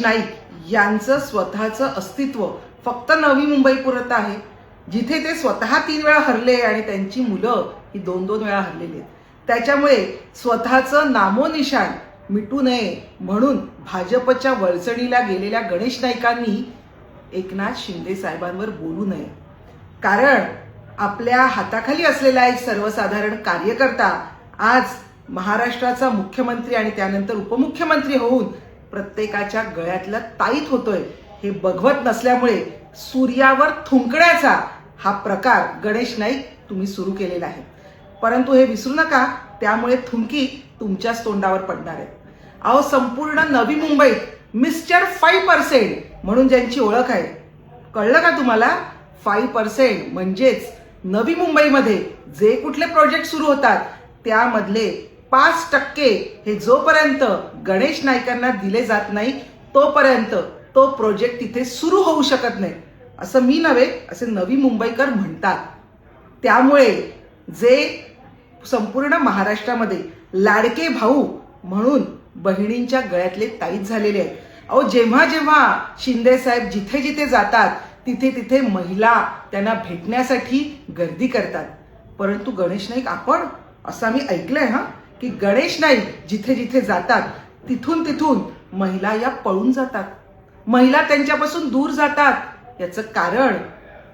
नाईक यांचं स्वतःचं अस्तित्व फक्त नवी मुंबई पुरत आहे. जिथे ते स्वतः तीन वेळा हरले आणि त्यांची मुलं ही दोन दोन वेळा हरलेली आहेत. त्याच्यामुळे स्वतःचं नामोनिशान मिटू नये म्हणून भाजपच्या वळचणीला गेलेल्या गणेश नाईकांनी एकनाथ शिंदे साहेबांवर बोलू नये. कारण आपल्या हाताखाली असलेला एक सर्वसाधारण कार्यकर्ता आज महाराष्ट्राचा मुख्यमंत्री आणि त्यानंतर उपमुख्यमंत्री होऊन प्रत्येकाच्या गळ्यातलं ताईत होतोय हे बघवत नसल्यामुळे सूर्यावर थुंकण्याचा हा प्रकार गणेश नाईक तुम्ही सुरू केलेला आहे. परंतु हे विसरू नका त्यामुळे थुंकी तुमच्याच तोंडावर पडणार आहे. अहो संपूर्ण नवी मुंबईत मिस्टर फाईव्ह पर्सेंट म्हणून ज्यांची ओळख आहे कळलं का तुम्हाला? फाईव्ह पर्सेंट म्हणजेच नवी मुंबईमध्ये जे कुठले प्रोजेक्ट सुरू होतात त्यामधले पाच टक्के हे जोपर्यंत गणेश नायकांना दिले जात नाही तोपर्यंत तो प्रोजेक्ट तिथे सुरू होऊ शकत नाही. असं मी नव्हे असे नवी मुंबईकर म्हणतात. त्यामुळे जे संपूर्ण महाराष्ट्रामध्ये लाडके भाऊ म्हणून बहिणींच्या गळ्यातले ताईत झालेले आहेत. अहो जेव्हा जेव्हा शिंदे साहेब जिथे जिथे जातात तिथे तिथे महिला त्यांना भेटण्यासाठी गर्दी करतात. परंतु गणेश नाईक आपण असं आम्ही ऐकलंय हा? की गणेश नाईक जिथे जिथे जातात तिथून तिथून महिला या पळून जातात. महिला त्यांच्यापासून दूर जातात. याचं कारण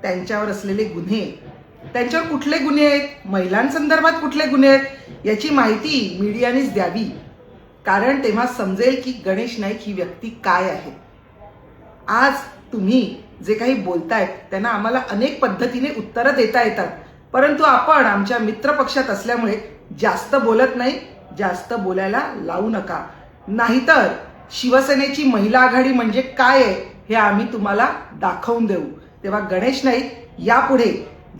त्यांच्यावर असलेले गुन्हे. त्यांच्यावर कुठले गुन्हे आहेत? महिलांसंदर्भात कुठले गुन्हे आहेत? याची माहिती मीडियानेच द्यावी. कारण तेव्हा समजेल की गणेश नाईक ही व्यक्ती काय आहे. आज तुम्ही जे काही बोलतायत त्यांना आम्हाला अनेक पद्धतीने उत्तरं देता येतात. परंतु आपण आमच्या मित्रपक्षात असल्यामुळे जास्त बोलत नाही जास्त बोलायला लावू नका. नाहीतर शिवसेनेची महिला आघाडी म्हणजे काय आहे हे आम्ही तुम्हाला दाखवून देऊ. तेव्हा गणेश नाईक यापुढे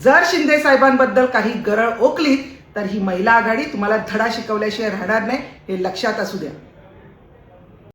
जर शिंदे साहेबांबद्दल काही गरळ ओकलीत तर ही महिला आघाडी तुम्हाला धडा शिकवल्याशिवाय राहणार नाही हे लक्षात असू द्या.